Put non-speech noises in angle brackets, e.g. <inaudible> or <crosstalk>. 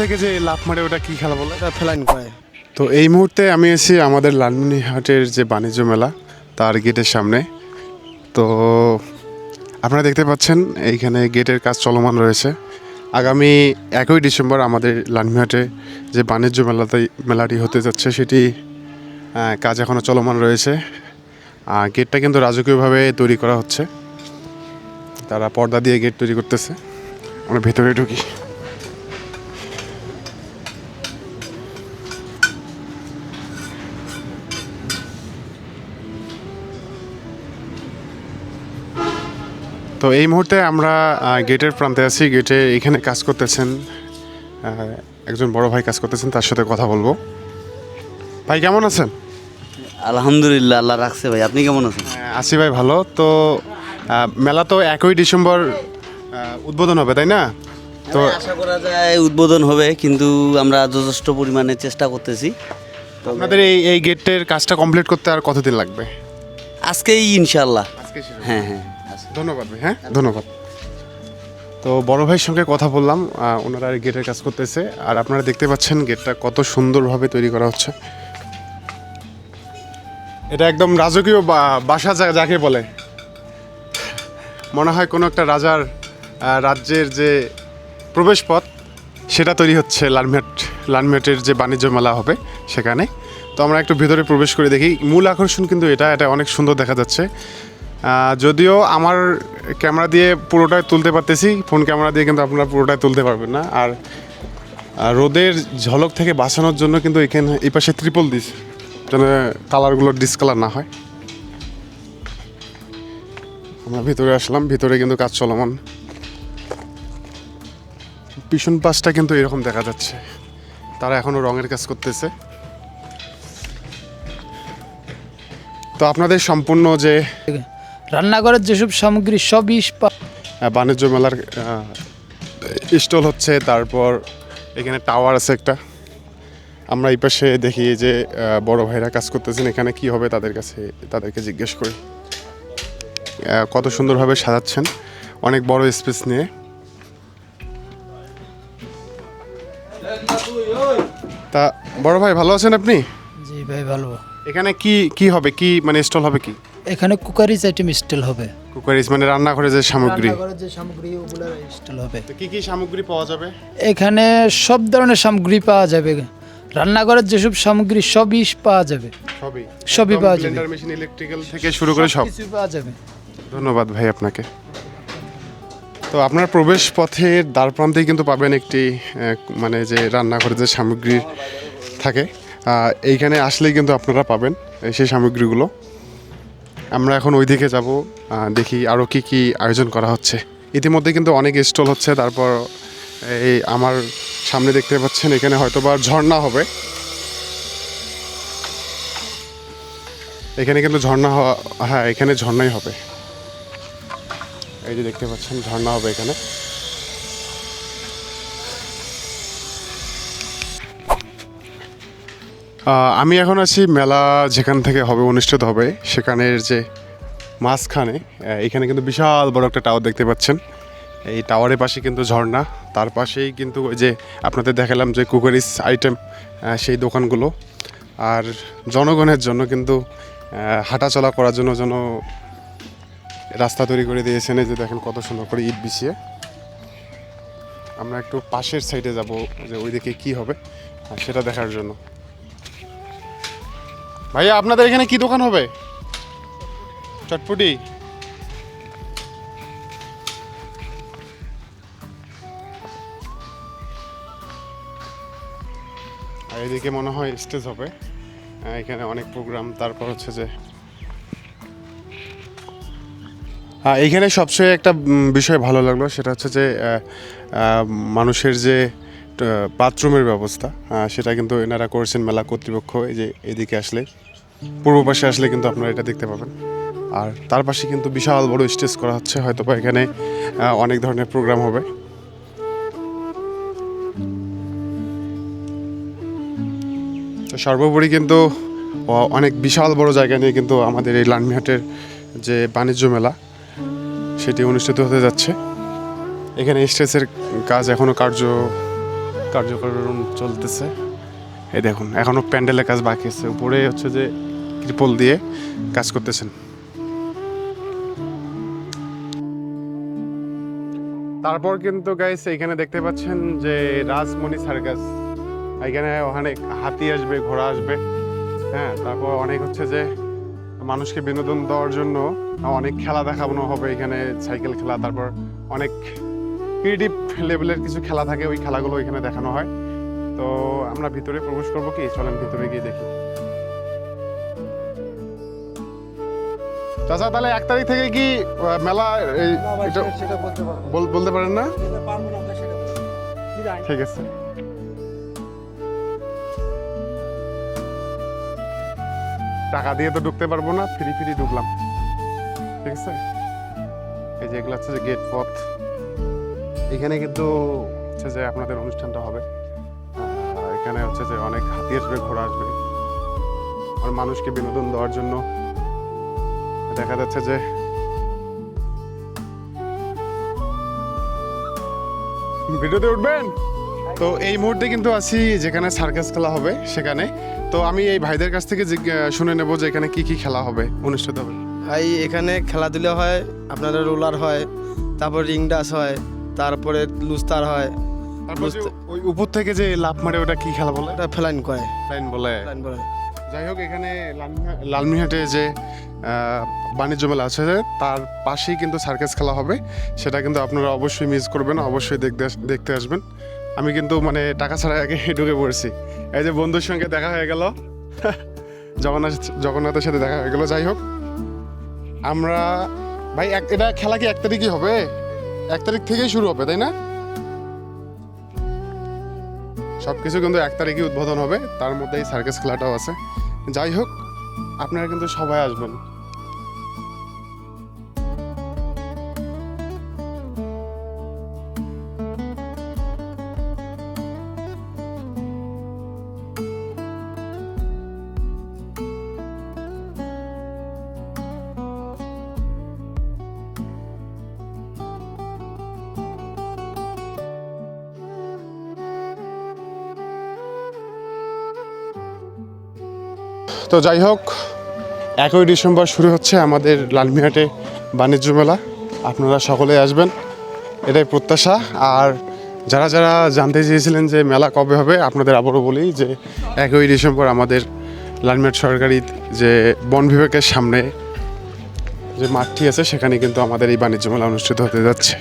থেকে যে লাভ মারে ওটা কি খেলা বলে? এটা ফেলাইন করে। তো এই মুহূর্তে আমি এসেছি আমাদের লালমিনীহাটের যে বাণিজ্য মেলা তার গেটের সামনে। তো আপনারা দেখতে পাচ্ছেন এইখানে গেটের কাজ চলমান রয়েছে। আগামী একই ডিসেম্বর আমাদের লালমিনহাটে যে বাণিজ্য মেলাতে মেলাটি হতে যাচ্ছে সেটি কাজ এখনও চলমান রয়েছে। আর গেটটা কিন্তু রাজকীয়ভাবে তৈরি করা হচ্ছে। তারা পর্দা দিয়ে গেট তৈরি করতেছে। আমরা ভেতরে ঢুকি। তো এই মুহূর্তে আমরা গেটের প্রান্তে আছি। গেটে এখানে কাজ করতেছেন একজন বড় ভাই কাজ করতেছেন তার সাথে কথা বলব। ভাই কেমন আছেন? আলহামদুলিল্লাহ আল্লাহ রাখছে ভাই। আপনি কেমন আছেন? আছি ভাই ভালো। তো মেলা তো একই ডিসেম্বর উদ্বোধন হবে তাই না? তো আশা করা যায় উদ্বোধন হবে কিন্তু আমরা যথেষ্ট পরিমাণে চেষ্টা করতেছি। আপনাদের এই এই গেটের কাজটা কমপ্লিট করতে আর কতদিন লাগবে? আজকেই ইনশাল্লাহ। হ্যাঁ হ্যাঁ। ধন্যবাদ হ্যাঁ? ধন্যবাদ। তো বড় ভাইয়ের সঙ্গে কথা বললাম ওনারা এই গেটের কাজ করতেছে আর আপনারা দেখতে পাচ্ছেন গেটটা কত সুন্দরভাবে তৈরি করা হচ্ছে। এটা একদম রাজকীয় বাসা যা- যাকে বলে। মনে হয় কোনো একটা রাজার রাজ্যের যে প্রবেশপথ সেটা তৈরি হচ্ছে লালমেট লালমেটের যে বাণিজ্য মেলা হবে সেখানে। তো আমরা একটু ভেতরে প্রবেশ করে দেখি। মূল আকর্ষণ কিন্তু এটা এটা অনেক সুন্দর দেখা যাচ্ছে। যদিও আমার ক্যামেরা দিয়ে পুরোটাই তুলতে পারতেছি, ফোন ক্যামেরা দিয়ে কিন্তু আপনারা পুরোটাই তুলতে পারবেন না। আর রোদের ঝলক থেকে বাঁচানোর জন্য কিন্তু এখানে এই পাশে ত্রিপল দিস, যেন কালারগুলো ডিসকালার না হয়। আমরা ভিতরে আসলাম, ভিতরে কিন্তু কাজ চলমান। পিছন পাশটা কিন্তু এরকম দেখা যাচ্ছে। তারা এখনও রঙের কাজ করতেছে। তো আপনাদের সম্পূর্ণ যে রান্নাঘরের যেসব সামগ্রী সবই পা- বাণিজ্য মেলার স্টল হচ্ছে তারপর এখানে টাওয়ার আছে একটা। আমরা এই পাশে দেখি যে বড় ভাইরা কাজ করতেছেন এখানে কি হবে তাদের কাছে তাদেরকে জিজ্ঞেস করি। কত সুন্দরভাবে সাজাচ্ছেন অনেক বড় স্পেস নিয়ে। তা বড় ভাই ভালো আছেন আপনি? জি ভাই ভালো। এখানে কি কি হবে কি মানে স্টল হবে কি? এখানে কুকারিজ আইটেম স্টিল হবে। কুকারিজ মানে রান্না করে যে সামগ্রী। রান্নাঘরের যে সামগ্রী ওগুলো স্টিল হবে। তো কি কি সামগ্রী পাওয়া যাবে? এখানে সব ধরনের সামগ্রী পাওয়া যাবে। রান্নাঘরের যেসব সামগ্রী সবই পাওয়া যাবে। সবই? সবই পাওয়া যাবে। ব্লেন্ডার মেশিন ইলেকট্রিক্যাল থেকে শুরু করে সব। কিছু পাওয়া যাবে। ধন্যবাদ ভাই আপনাকে। তো আপনার প্রবেশ পথের দ্বার প্রান্তেই কিন্তু পাবেন একটি মানে যে রান্নাঘরের যে সামগ্রী থাকে এইখানে আসলেই কিন্তু আপনারা পাবেন সেই সামগ্রীগুলো। আমরা এখন ওইদিকে যাব যাব দেখি আরও কি কি আয়োজন করা হচ্ছে। ইতিমধ্যে কিন্তু অনেক স্টল হচ্ছে, তারপর এই আমার সামনে দেখতে পাচ্ছেন, এখানে হয়তো বা ঝর্ণা হবে। এখানে কিন্তু ঝর্ণা হ্যাঁ এখানে ঝর্ণাই হবে। এই যে দেখতে পাচ্ছেন, ঝর্ণা হবে এখানে। আমি এখন আছি মেলা যেখান থেকে হবে অনুষ্ঠিত হবে সেখানের যে মাঝখানে এখানে কিন্তু বিশাল বড় একটা টাওয়ার দেখতে পাচ্ছেন। এই টাওয়ারের পাশে কিন্তু ঝর্ণা তার পাশেই কিন্তু ওই যে আপনাদের দেখালাম যে কুকারিস আইটেম সেই দোকানগুলো। আর জনগণের জন্য কিন্তু আহ, হাঁটাচলা করার জন্য যেন রাস্তা তৈরি করে দিয়েছেন। যে দেখেন কত সুন্দর করে ইট বিছিয়ে। আমরা একটু পাশের সাইডে যাব যে ওইদিকে কি হবে সেটা দেখার জন্য। ভাইয়া আপনাদের এখানে কি দোকান হবে? চটপটি। আর এদিকে মনে হয় স্টেজ হবে। আহ, এখানে অনেক প্রোগ্রাম তারপর হচ্ছে যে হ্যাঁ এইখানে সবচেয়ে একটা বিষয় ভালো লাগল সেটা হচ্ছে যে মানুষের যে বাথরুমের ব্যবস্থা সেটা কিন্তু এনারা করেছেন মেলা কর্তৃপক্ষ এই যে এদিকে আসলে। পূর্ব পাশে আসলে কিন্তু আপনারা এটা দেখতে পাবেন। আর তার পাশে কিন্তু বিশাল বড় স্টেজ করা হচ্ছে হয়তো বা এখানে অনেক ধরনের প্রোগ্রাম হবে। তো সর্বোপরি কিন্তু অনেক বিশাল বড় জায়গা নিয়ে কিন্তু আমাদের এই লালমিহাটের যে বাণিজ্য মেলা, সেটি অনুষ্ঠিত হতে যাচ্ছে। এখানে স্টেজের কাজ এখনও কার্য, কার্যক্রম চলতেছে। এই দেখুন, এখনও প্যান্ডেলের কাজ বাকি আছে। উপরে হচ্ছে যে ত্রিপল দিয়ে কাজ করতেছেন? তারপর কিন্তু গাইস এখানে দেখতে পাচ্ছেন যে রাজমণি সার্কাস এখানে অনেক হাতি আসবে, ঘোড়া আসবে। হ্যাঁ তারপর অনেক হচ্ছে যে মানুষকে বিনোদন দেওয়ার জন্য অনেক খেলা দেখানো হবে এখানে, সাইকেল খেলা, তারপর অনেক ক্রিয়েটিভ লেভেলের কিছু খেলা থাকে, ওই খেলাগুলো এখানে দেখানো হয়। তো আমরা ভিতরে প্রবেশ করব কি? চলেন ভিতরে গিয়ে দেখি। চাচা তাহলে এক তারিখ থেকে কি মেলা বলতে পারেন না? ঠিক আছে। টাকা দিয়ে তো ঢুকতে পারব না ফ্রি ফ্রি ঢুকলাম। ঠিক আছে? এই যে এগুলো হচ্ছে যে গেট পথ। এখানে কিন্তু হচ্ছে যে আপনাদের অনুষ্ঠানটা হবে। এখানে হচ্ছে যে অনেক হাতি আসবে ঘোড়া আসবে। আর মানুষকে বিনোদন দেওয়ার জন্য দেখা যাচ্ছে যে ভিডিওতে উঠবেন? তো এই মুহূর্তে কিন্তু আছি যেখানে সার্কাস খেলা হবে সেখানে। তো আমি এই ভাইদের কাছ থেকে শুনে নেব যে এখানে কি কি খেলা হবে অনুষ্ঠিত হবে। ভাই এখানে খেলাধুলা হয় আপনাদের রোলার হয় তারপর রিং ডাস হয় তারপরে লুস্তার হয়। তারপর ওই উপর থেকে যে লাভ মারে ওটা কি খেলা বলে? ওটা ফেলাইন কয় লাইন বলে। ফেলাইন বলে। যাই হোক, এখানে লালমিহা- লালমিহাটে যে বাণিজ্য মেলা আছে, তার পাশেই কিন্তু সার্কাস খেলা হবে। সেটা কিন্তু আপনারা অবশ্যই মিস করবেন, অবশ্যই দেখতে দেখতে আসবেন। আমি কিন্তু মানে টাকা ছাড়া আগে <laughs> ঢুকে পড়েছি। এই যে বন্ধুর সঙ্গে দেখা হয়ে গেল। <laughs> জগন্নাথ, জগন্নাথের সাথে দেখা হয়ে গেল, যাই হোক। আমরা, ভাই এটা খেলা কি এক তারিখই হবে? এক তারিখ থেকেই শুরু হবে, তাই না? সব কিছু কিন্তু এক তারিখে উদ্বোধন হবে। তার মধ্যে এই সার্কাস খেলাটাও আছে। যাই হোক, আপনারা কিন্তু সবাই আসবেন। তো যাই হোক, একই ডিসেম্বর শুরু হচ্ছে আমাদের লালমিহাটে বাণিজ্য মেলা। আপনারা সকলে আসবেন, এটাই প্রত্যাশা। আর যারা যারা জানতে চেয়েছিলেন যে মেলা কবে হবে, আপনাদের আবারও বলি যে একই ডিসেম্বর আমাদের লালমিহাট সরকারি যে বন বিভাগের সামনে যে মাঠটি আছে, সেখানে কিন্তু আমাদের এই বাণিজ্য মেলা অনুষ্ঠিত হতে যাচ্ছে।